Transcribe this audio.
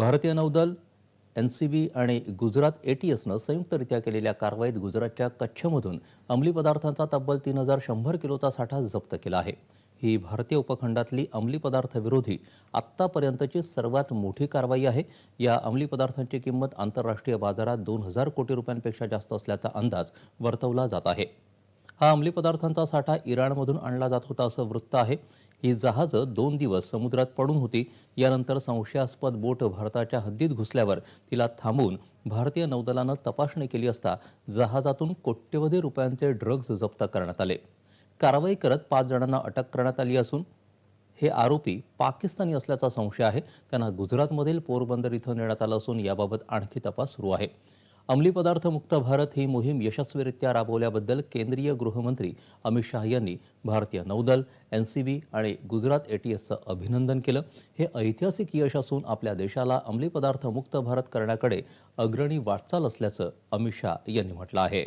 भारतीय नौदल N C B आणि गुजरात ए टी एसनं संयुक्तरित्या केलेल्या कारवाईत गुजरातच्या कच्छमधून अंमली पदार्थांचा तब्बल तीन हजार शंभर किलोचा साठा जप्त केला आहे. ही भारतीय उपखंडातली अंमली पदार्थविरोधी आत्तापर्यंतची सर्वात मोठी कारवाई आहे. या अंमली पदार्थांची किंमत आंतरराष्ट्रीय बाजारात दोन हजार कोटी रुपयांपेक्षा जास्त असल्याचा अंदाज वर्तवला जात आहे. हा अंमली पदार्थांचा साठा इराणमधून आणला जात होता असं वृत्त आहे. ही जहाजं दोन दिवस समुद्रात पडून होती. यानंतर संशयास्पद बोट भारताच्या हद्दीत घुसल्यावर तिला थांबवून भारतीय नौदलानं तपासणी केली असता जहाजातून कोट्यवधी रुपयांचे ड्रग्ज जप्त करण्यात आले. कारवाई करत पाच जणांना अटक करण्यात आली असून हे आरोपी पाकिस्तानी असल्याचा संशय आहे. त्यांना गुजरातमधील पोरबंदर इथं नेण्यात आलं असून याबाबत आणखी तपास सुरू आहे. अंमली पदार्थ मुक्त भारत ही मोहीम यशस्वीरित्या राबवल्याबद्दल केंद्रीय गृहमंत्री अमित शाह यांनी भारतीय नौदल एन सी बी आणि गुजरात ए टी एसचं अभिनंदन केलं. हे ऐतिहासिक यश असून आपल्या देशाला अंमली पदार्थ मुक्त भारत करण्याकडे अग्रणी वाटचाल असल्याचं अमित शाह यांनी म्हटलं आहे.